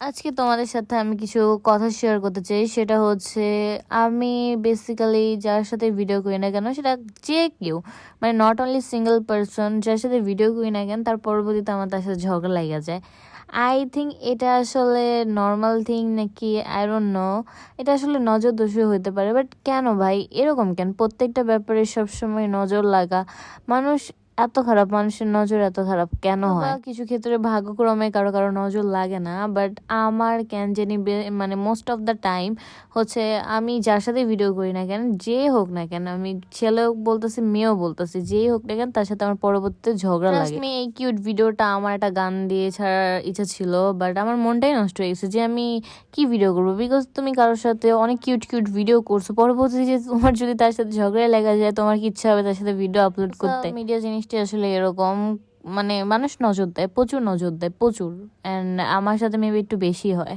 আজকে তোমাদের সাথে আমি কিছু কথা শেয়ার করতে চাই। সেটা হচ্ছে, আমি বেসিক্যালি যার সাথে ভিডিও করি না কেন, সেটা যে কেউ মানে নট অনলি সিঙ্গেল পারসন যার সাথে ভিডিও করি না কেন, তার পরবর্তীতে আমার তার সাথে ঝগড়া লেগে যায়। আই থিঙ্ক এটা আসলে নর্মাল থিং নাকি? আই ডোন্ট নো এটা আসলে নজর দোষী হতে পারে বাট কেন ভাই? এরকম কেন? প্রত্যেকটা ব্যাপারে সবসময় নজর লাগা। মানুষ এত খারাপ মানুষের নজর এত খারাপ কেন হয়? কিছু ক্ষেত্রে ভাগ্যক্রমে কারও কারও নজর লাগে না বাট আমার কেন জানি মানে মোস্ট অফ দ্য টাইম হচ্ছে আমি যার সাথে ভিডিও করি না কেন যে হোক না কেন আমি ছেলেও বলতেছি মেয়েও বলতেছি যেই হোক না কেন তার সাথে আমার পরবর্তীতে ঝগড়া লাগে। আমি এই কিউট ভিডিওটা আমার একটা গান দিয়ে ছাড়ার ইচ্ছা ছিল বাট আমার মনটাই নষ্ট হয়ে গেছে যে আমি কি ভিডিও করব? বিকজ তুমি কারোর সাথে অনেক কিউট কিউট ভিডিও করছ পরবর্তীতে যে তোমার যদি তার সাথে ঝগড়া লেগে যায় তোমার কি ইচ্ছা হবে তার সাথে ভিডিও আপলোড করতে? মিডিয়া জিনিসটি আসলে এরকম মানে মানুষ নজর দেয়, প্রচুর নজর দেয়, প্রচুর। অ্যান্ড আমার সাথে মেবি একটু বেশি হয়।